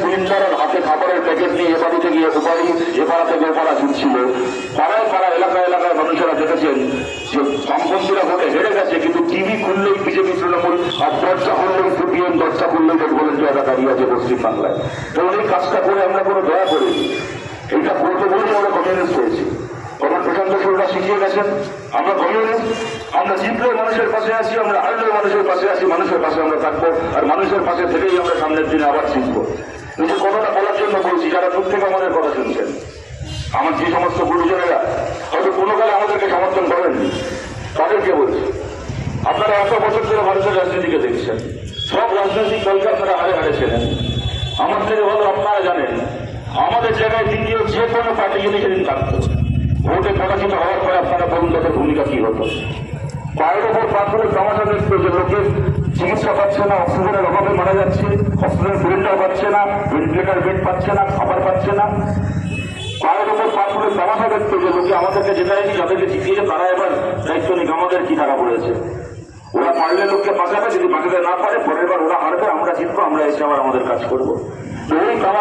Cylinder আর হাতে খাবারের packet নিয়ে এ বাড়ি থেকে ও বাড়ি এ পাড়া থেকে ও পাড়া ছুটছিল পাড়ায় পাড়া এলাকা এলাকায় মানুষেরা দেখেছেন যে বামপন্থীরা ভোটে হেরে গেছে, কিন্তু টিভি খুললেই বিজেপি তৃণমূল আর দরজা খুললেই সিপিএম দরজা খুললেই বলেন এরা দাঁড়িয়ে আছে পশ্চিম বাংলায় তো এই কাজটা করে আমরা কোনো দয়া করিনি। এইটা করতে বলেই আমরা কমিউনিস্ট হয়েছি। শিখিয়ে গেছেন আমরা কমিউনিস্ট আমরা জিতলেও মানুষের পাশে আছি, আমরা হারলেও মানুষের পাশে আছি, মানুষের পাশে আমরা থাকব, আর মানুষের পাশে থেকেই আমরা সামনের দিনে আবার শিখব কিন্তু কথাটা বলার জন্য বলছি, যারা দূর থেকে আমাদের কথা শুনছেন, আমার যে সমস্ত গুরুজনেরা, হয়তো কোনো কালে আমাদেরকে সমর্থন করেননি। তাদেরকে বলছি, আপনারা এত বছর ধরে ভারতের রাজনীতিকে দেখছেন। সব রাজনৈতিক দলকে আপনারা হারে হারে ছিলেন আমার থেকে ভালো আপনারা জানেন, আমাদের জায়গায় দ্বিতীয় যে কোনো পার্টি যদি সেদিন থাকতো ভোটে প্রকাশিত হওয়ার পরে আপনারা বলুন তাদের ভূমিকা কি হতো? পায়ের ওপর পাথরে সমস্যা দেখতো যে লোকের চিকিৎসা পাচ্ছে না, অক্সিজেনের অভাবে মারা যাচ্ছে অক্সিজেন সিলিন্ডার পাচ্ছে না ভেন্টিলেটার বেড পাচ্ছে না, খাবার পাচ্ছে না। পায়ের ওপর পাথরে তামাশা দেখতো যে লোকে আমাদেরকে যেটাই যাদেরকে জিতিয়েছে তারা এবার দায়িত্ব নিক, আমাদের কি ধারা পড়েছে? ওরা পারলে লোককে বাঁচাবে, যদি বাঁচাতে না পারে, পরের বার ওরা হারবে, আমরা জিতবো, আমরা এসে আবার আমাদের কাজ করব। তামাশা